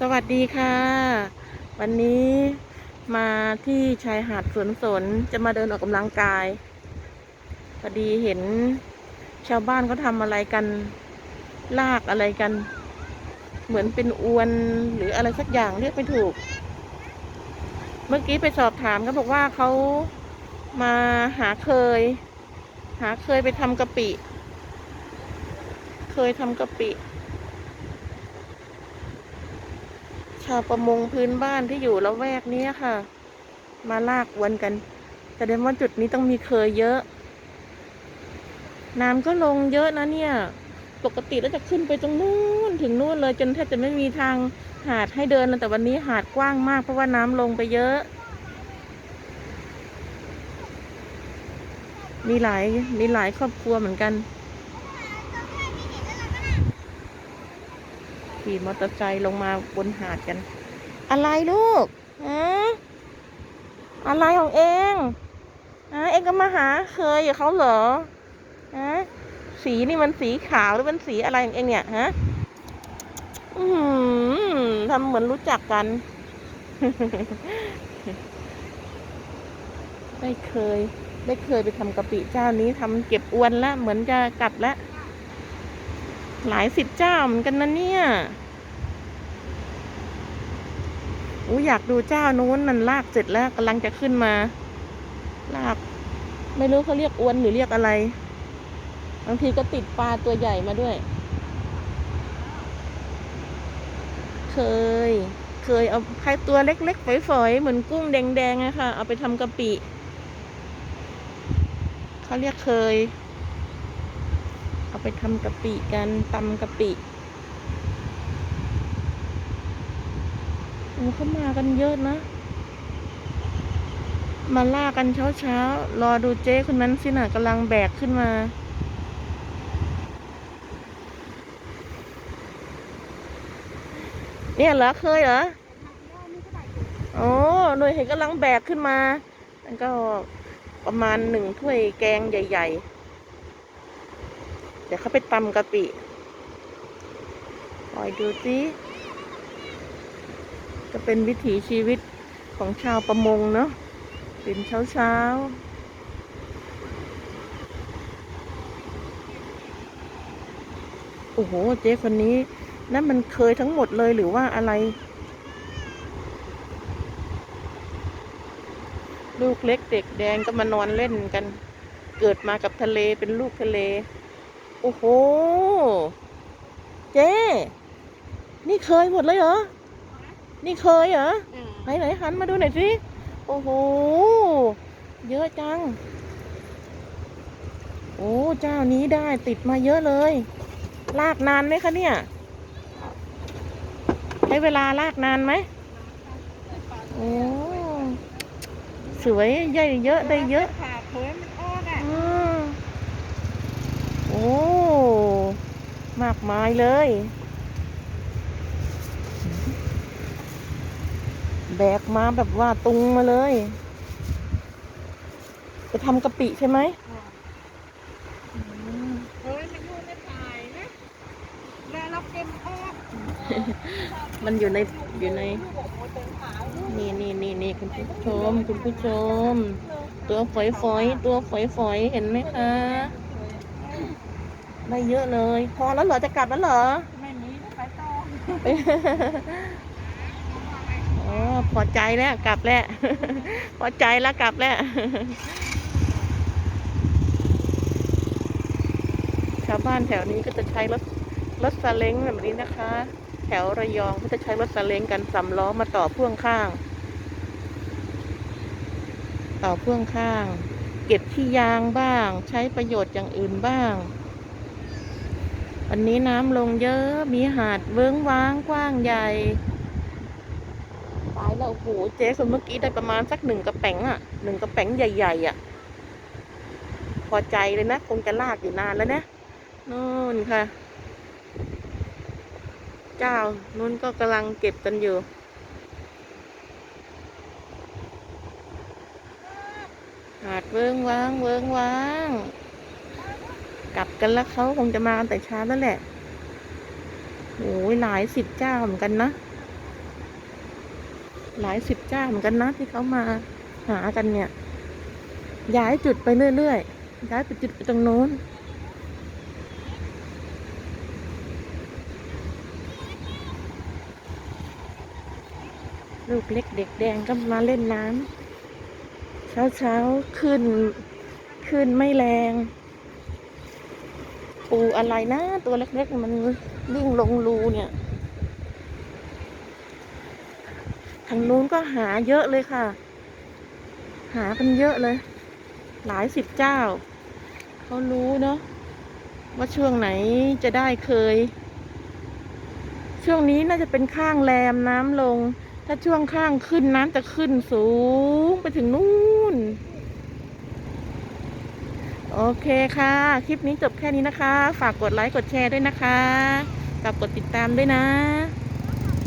สวัสดีค่ะ วันนี้มาที่ชายหาดสวนสนจะมาเดินออกกำลังกาย พอดีเห็นชาวบ้านเขาทำอะไรกัน ลากอะไรกัน เหมือนเป็นอวนหรืออะไรสักอย่างเรียกไม่ถูก เมื่อกี้ไปสอบถามเขาบอกว่าเขามาหาเคย หาเคยไปทำกะปิ เคยทำกะปิ ชาวประมงพื้นบ้านที่อยู่ละแวกนี้ค่ะ มาลากวนกันแสดงว่าจุดนี้ต้องมีเคยเยอะ น้ำก็ลงเยอะนะเนี่ย ปกติแล้วจะขึ้นไปตรงนู้นถึงนู้นเลยจนแทบจะไม่มีทางหาดให้เดินเลยแต่วันนี้หาดกว้างมากเพราะว่าน้ำลงไปเยอะ มีหลายมีหลายครอบครัวเหมือนกัน ขี่มอเตอร์ไซค์ลงมาบนหาดกัน อะไรลูกฮะอะไรของเองฮะเองก็มาหาเคยกับเขาเหรอฮะสีนี่มันสีขาวหรือเป็นสีอะไรของเองเนี่ยฮะอือหือทำเหมือนรู้จักกันได้เคยได้เคยไปทำกะปิเจ้านี้ทำเก็บอวนแล้วเหมือนจะกลับแล้วหลายสิบเจ้าเหมือนกันนะเนี่ย อู้อยากดูเจ้านู้นมันลากเสร็จแล้วกำลังจะขึ้นมา ลาก ไม่รู้เขาเรียกอวนหรือเรียกอะไร บางทีก็ติดปลาตัวใหญ่มาด้วย เคย เคยเอาใครตัวเล็กๆฝอยๆเหมือนกุ้งแดงๆอะค่ะ เอาไปทำกะปิเขาเรียกเคย เอาไปทำกะปิกันตำกะปิ โอ้เขามากันเยอะนะ มาล่ากันเช้าเช้ารอดูเจ๊คนนั้นสินะกำลังแบกขึ้นมาเนี่ยเหรอเคยเหรอโอ้หน่วยเห็นกำลังแบกขึ้นมานั่นก็ประมาณหนึ่งถ้วยแกงใหญ่ ๆ เดี๋ยวเขาไปตำกะปิคอยดูสิ ก็เป็นวิถีชีวิตของชาวประมงเนาะเป็นเช้าเช้าโอ้โห เจ๊คนนี้ นั่นมันเคยทั้งหมดเลยหรือว่าอะไร ลูกเล็กเด็กแดงก็มานอนเล่นกัน เกิดมากับทะเลเป็นลูกทะเล โอ้โห เจ๊ นี่เคยหมดเลยเหรอ นี่เคยเหรอ ไหนไหนหันมาดูหน่อยสิ โอ้โห เยอะจัง โอ้เจ้านี้ได้ติดมาเยอะเลย ลากนานไหมคะเนี่ย ใช้เวลาลากนานไหมโอ้สวยใหญ่เยอะได้เยอะผ่าเผยมันออกอะอืมโอ้ มากมายเลย แบกมาแบบว่าตุงมาเลย จะทำกะปิใช่ไหมอืมเฮ้ยมันอยู่ในถ่ายนะแล้วเราเก็บออกมันอยู่ในอยู่ในลูกบอกว่าเป็นขาวนี่นี่นี่นี่คุณผู้ชม คุณผู้ชม ตัวฝอยฝอยๆตัวฝอยฝอยๆเห็นไหมคะได้เยอะเลย พอแล้วเหรอจะกลับแล้วเหรอไม่มีไปต่ออ๋อ พอใจแล้วกลับแล้ว พอใจแล้วกลับแล้วชาวบ้านแถวนี้ก็จะใช้รถรถซาเล้งแบบนี้นะคะ แถวระยองก็จะใช้รถซาเล้งกันสำล้อมาต่อพ่วงข้าง ต่อพ่วงข้าง เก็บที่ยางบ้าง ใช้ประโยชน์อย่างอื่นบ้าง วันนี้น้ำลงเยอะมีหาดเวิ้งว้างกว้างใหญ่ ตายแล้วโอ้โหเจ๊คนเมื่อกี้ได้ประมาณสักหนึ่งกระแป๋งอะหนึ่งกระแป๋งใหญ่ๆอะ พอใจเลยนะคงจะลากอยู่นานแล้วนะนู่นค่ะ เจ้านู้นก็กำลังเก็บกันอยู่หาดเวิ้งว้างเวิ้งว้าง กลับกันแล้วเขาคงจะมากันแต่เช้าแล้วแหละโอ้ยหลายสิบเจ้าเหมือนกันนะ หลายสิบเจ้าเหมือนกันนะที่เขามาหากันเนี่ย ย้ายจุดไปเรื่อยๆ ย้ายไปจุดไปตรงโน้น ลูกเล็กเด็กแดงก็มาเล่นน้ำเช้าเช้าๆขึ้นขึ้นไม่แรง ปูอะไรนะ ตัวเล็กๆมันวิ่งลงรูเนี่ย ทางนู้นก็หาเยอะเลยค่ะ หากันเยอะเลย หลายสิบเจ้า เขารู้เนาะว่าช่วงไหนจะได้เคย ช่วงนี้น่าจะเป็นข้างแรมน้ำลง ถ้าช่วงข้างขึ้นน้ำจะขึ้นสูงไปถึงนู่น โอเคค่ะ คลิปนี้จบแค่นี้นะคะ ฝากกดไลค์กดแชร์ด้วยนะคะฝากกดติดตามด้วยนะ